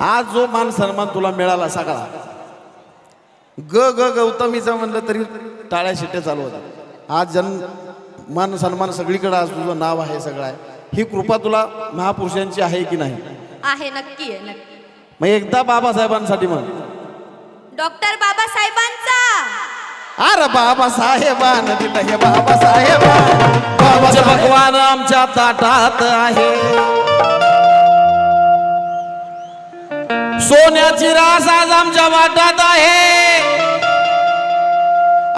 आज जो मान सन्मान तुला मिळाला सगळा. ग ग गौतमीचं म्हणलं तरी टाळ्या शिट्ट्या चालू होत्या. आज जन मान सन्मान सगळीकडे आज तुझं नाव आहे सगळं. आहे ही कृपा तुला महापुरुषांची आहे की नाही? आहे नक्की आहे नक्की. मग एकदा बाबासाहेबांसाठी म्हण. डॉक्टर बाबासाहेबांचा. अरे बाबा साहेबान दिलं हे बाबा साहेबान बाबा भगवान आमच्या ताटात आहे. सोन्याची रास आज आमच्या वाटात आहे.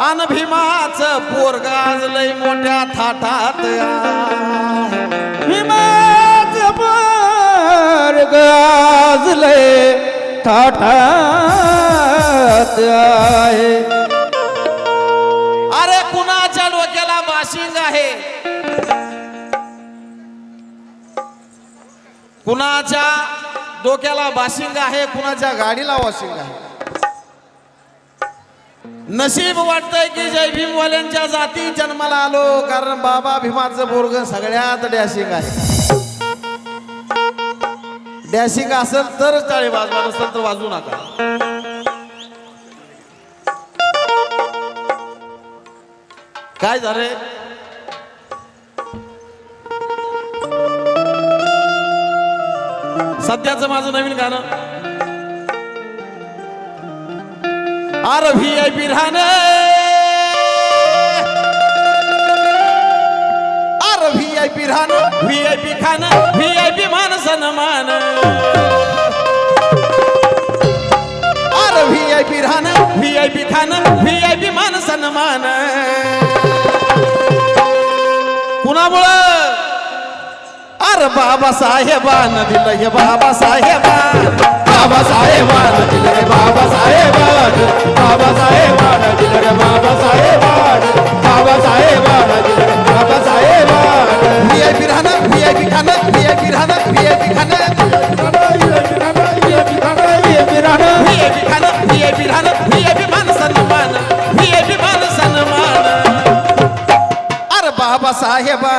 अन भीमाच पोरग आज लय मोठ्या थाटात आहे. हिमाच पार गाजले थाटात आहे. अरे कुणाच्या डोक्याला बाशिंग आहे? कुणाच्या डोक्याला बाशिंग आहे कुणाच्या गाडीला वॉशिंग आहे. नशीब वाटतंय की जय भीमवाल्यांच्या जाती जन्माला आलो कारण बाबा भीमाचं बोरग सगळ्यात डॅशिंग आहे. डॅशिंग असेल तर चाळी वाजवा नसेल तर वाजू नका. काय झालंय? सध्याचं माझं नवीन गाणं. आर व्ही आय पी राहणं आर व्ही आय पी राहणं व्ही आय पी खाणं व्ही आय पी मान सन्मान आर व्ही आय पी राहणं व्ही आय पी खाणं व्ही आय पी मान सन्मान अरे बाबा साहेबान दिलं हे बाबा साहेबान. बाबा साहेबान दिलं हे बाबा साहेबान. बाबा साहेबान दिलं रे बाबा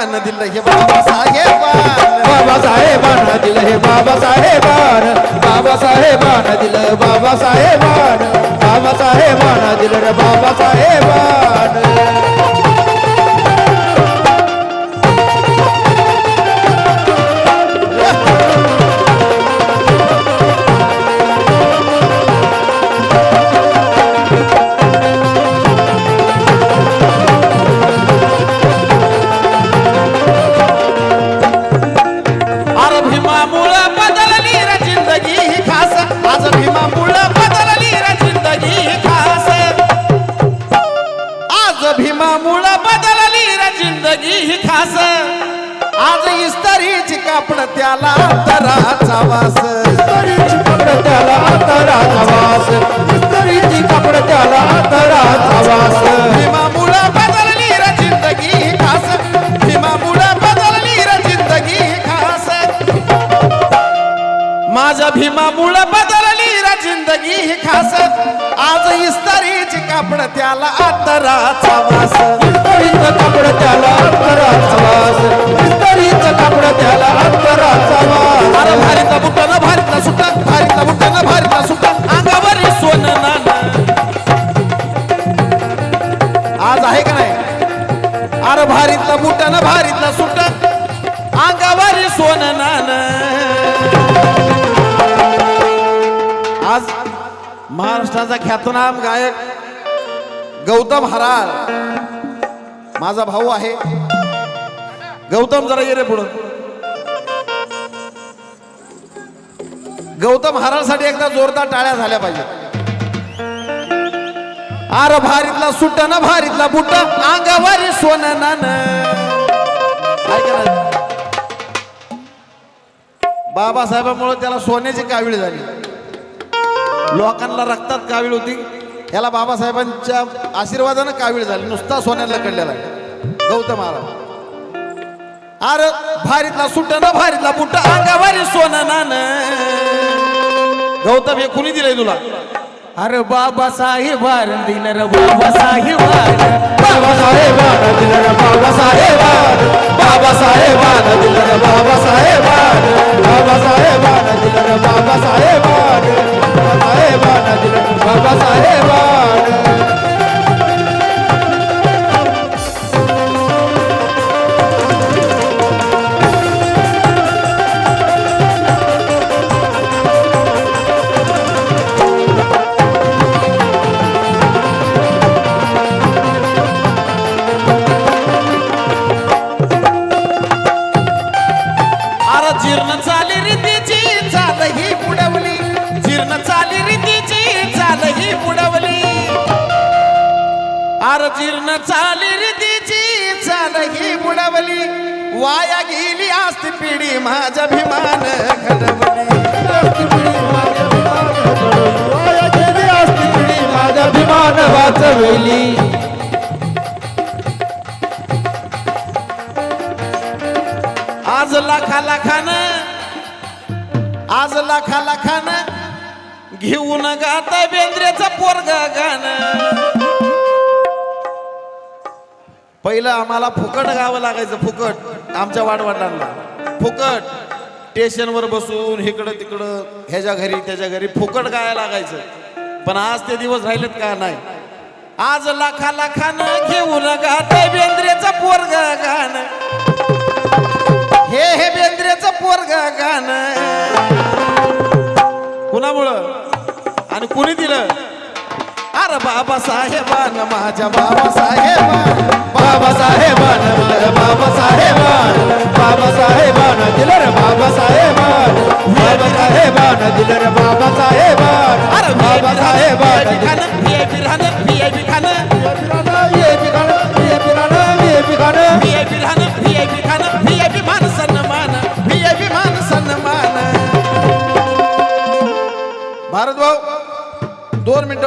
साहेबान. दिलं हे बाबा साहेबान. बाबासाहेबान दिलं हे बाबासाहेबान बाबासाहेबान दिलं बाबासाहेबान बाबासाहेबान दिलं रे बाबासाहेबान त्याला अंतराचा वास. इस्त्रीची कपड त्याला अंतराचा वास. इस्त्रीची कपड सोन नान आज महाराष्ट्राचा ख्यातनाम गायक गौतम हराळ माझा भाऊ आहे. गौतम जरा ये रे पुढं. गौतम हराळसाठी एकदा जोरदार टाळ्या झाल्या पाहिजे आर भारीतला सुट्ट ना भारीतला बुट्ट अंगावारी सोन नान बाबासाहेबांमुळे त्याला सोन्याची कावीळ झाली. लोकांना रक्तात कावीळ होती. याला बाबासाहेबांच्या आशीर्वादानं कावीळ झाली. नुसता सोन्याला कळलेला गौतम महाराज. अरे भारीतला सुट्ट ना भारीतला बुट्ट अंगावारी सोनं नान गौतम हे कुणी दिलंय तुला? अरे बाबा साहेब दिन र बाबा साहेब। बाबा साहेब दिन र बाबा साहेब। बाबा साहेब दिन र बाबा साहेब। बाबा साहेब दिन र बाबा साहेब। बाबा साहेब दिन बाबा साहेब। जीर्ण चाली रीतीची चाल ही बुडवली. जीर्ण चाली रीतीची चाल ही बुडवली. आर जीर्ण चाली रीतीची चाल ही बुडवली. वाया गेली आस्ती पिढी माझा अभिमान घडवली. घेऊन गाता बेंद्रेचा पोरगा गाण. पहिलं आम्हाला फुकट गावं लागायचं फुकट. आमच्या वाडवडिलांना फुकट. स्टेशनवर बसून इकडं तिकडं ह्याच्या घरी त्याच्या घरी फुकट गायला लागायचं. पण आज ते दिवस राहिलेत का नाही? आज लाखा लाखानं घेऊन गात बेंद्रेचा पोरगा गाण. हे हे बेंद्रेचं पोरगा गाण. कुणामुळं? आणि कुणी दिलं? अरे बाबासाहेबान माझ्या बाबासाहेबान बाबासाहेबान दिलं बाबासाहेबान बाबासाहेबान दिलं रे बाबासाहेबान बाबासाहेबान दिलं रे बाबासाहेबान.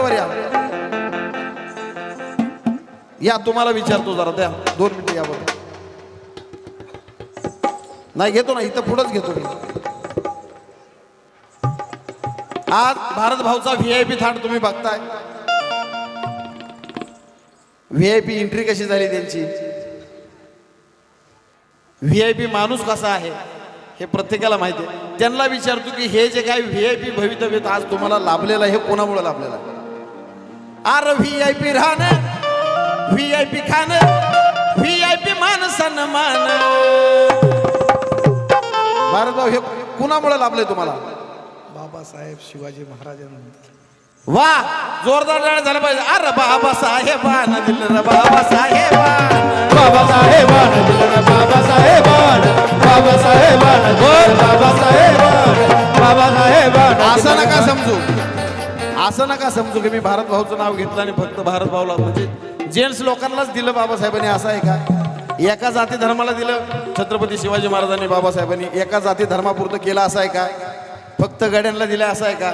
दोन या. या तुम्हाला विचारतो जरा द्या. दोन मिनिटं या नाही घेतो ना इथं पुढंच घेतो मी. आज भारत भाऊचा व्ही आय पी थाट तुम्ही बघताय. व्ही आय पी एंट्री कशी झाली त्यांची? व्ही आय पी माणूस कसा आहे हे प्रत्येकाला माहिती आहे. त्यांना विचारतो की हे जे काय व्ही आय पी भवितव्य आज तुम्हाला लाभलेलं आहे हे कोणामुळे लाभलेलं आहे? आर व्ही आय पी राहणं व्ही आय पी खाणं व्ही आय पी मान सन्मान। भारत भाऊ हे कुणामुळे लाभले तुम्हाला? बाबासाहेब शिवाजी महाराजांनंतर. वा जोरदार झाला पाहिजे. अरे बाबा साहेबान दिलं बाबा. समजू की मी भारत भाऊचं नाव घेतलं आणि फक्त भारत भाऊला म्हणजे जेंट्स लोकांनाच दिलं बाबासाहेबांनी असं आहे का? एका जाती धर्माला दिलं छत्रपती शिवाजी महाराजांनी बाबासाहेबांनी एका जाती धर्मापुरतं केलं असं आहे का? फक्त गड्यांना दिलं असं आहे का?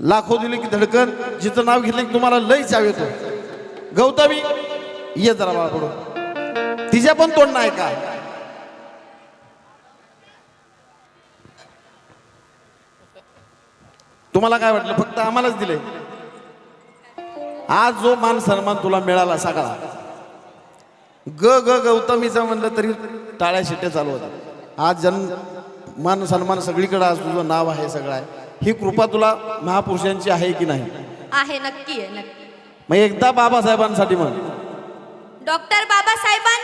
लाखो दिले की धडकन जिचं नाव घेतलं की तुम्हाला लय चाव येतो. गौतमी ये जरा बाळा तिच्या पण तोंड नाही का? तुम्हाला काय वाटलं? फक्त आम्हालाच दिले आज जो मान सन्मान तुला मिळाला सगळा. ग ग गौतमीचा म्हणलं तरी टाळ्या शिट्ट्या चालू होतात आज जन मान सन्मान सगळीकडे आज तुझं नाव आहे सगळं आहे. ही कृपा तुला महापुरुषांची आहे की नाही? आहे नक्की आहे नक्की. मग एकदा बाबासाहेबांसाठी म्हण. डॉक्टर बाबासाहेबांचा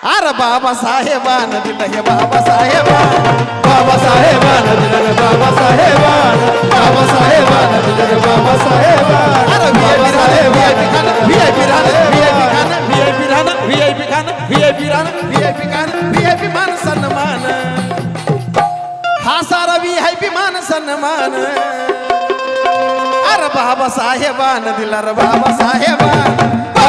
अरे बाबासाहेबान दिलं हे बाबासाहेबान बाबासाहेबान दिलं रे बाबासाहेबान बाबासाहेबान दिलं रे बाबासाहेबान अरे बाबासाहेबान व्हीआयपी राहणं व्हीआयपी खाणं व्हीआयपी खाणं व्हीआयपी खाणं व्हीआयपी राहणं व्हीआयपी खाणं व्हीआयपी मान सन्मान। हा सारा व्हीआयपी मान सन्मान। अरे बाबासाहेबान दिला रे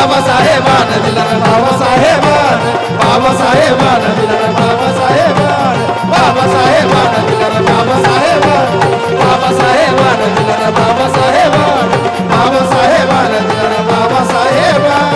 बाबासाहेबान दिलार बाबासाहेबान बाबासाहेबान दिलार बाबासाहेबान बाबासाहेबान दिलार बाबासाहेबान बाबासाहेबान दिलार बाबासाहेबान बाबासाहेबान दिलार बाबासाहेबान.